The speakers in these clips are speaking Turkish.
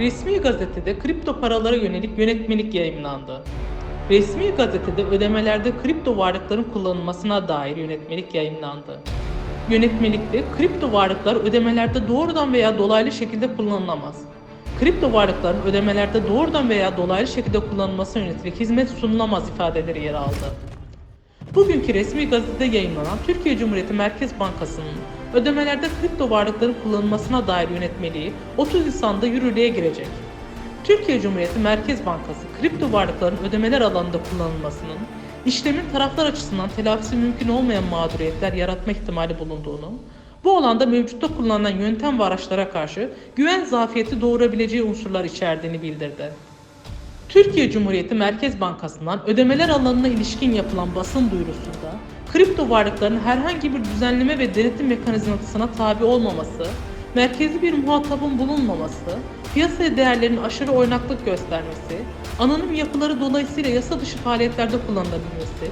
Resmi gazetede kripto paralara yönelik yönetmelik yayımlandı. Resmi gazetede ödemelerde kripto varlıkların kullanılmasına dair yönetmelik yayımlandı. Yönetmelikte kripto varlıklar ödemelerde doğrudan veya dolaylı şekilde kullanılamaz. Kripto varlıkların ödemelerde doğrudan veya dolaylı şekilde kullanılmasına yönelik hizmet sunulamaz ifadeleri yer aldı. Bugünkü resmi gazetede yayınlanan Türkiye Cumhuriyeti Merkez Bankası'nın ödemelerde kripto varlıkların kullanılmasına dair yönetmeliği 30 Nisan'da yürürlüğe girecek. Türkiye Cumhuriyeti Merkez Bankası kripto varlıkların ödemeler alanında kullanılmasının işlemin taraflar açısından telafisi mümkün olmayan mağduriyetler yaratma ihtimali bulunduğunu, bu alanda mevcutta kullanılan yöntem ve araçlara karşı güven zafiyeti doğurabileceği unsurlar içerdiğini bildirdi. Türkiye Cumhuriyeti Merkez Bankası'ndan ödemeler alanına ilişkin yapılan basın duyurusunda kripto varlıkların herhangi bir düzenleme ve denetim mekanizmasına tabi olmaması, merkezi bir muhatabın bulunmaması, piyasaya değerlerin aşırı oynaklık göstermesi, anonim yapıları dolayısıyla yasa dışı faaliyetlerde kullanılabilmesi,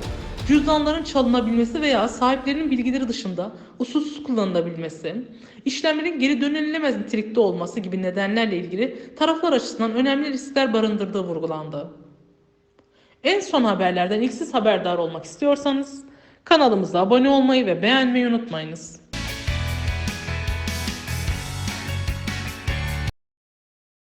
cüzdanların çalınabilmesi veya sahiplerinin bilgileri dışında usulsüz kullanılabilmesi, işlemlerin geri dönülemez nitelikte olması gibi nedenlerle ilgili taraflar açısından önemli riskler barındırdığı vurgulandı. En son haberlerden ilk siz haberdar olmak istiyorsanız kanalımıza abone olmayı ve beğenmeyi unutmayınız.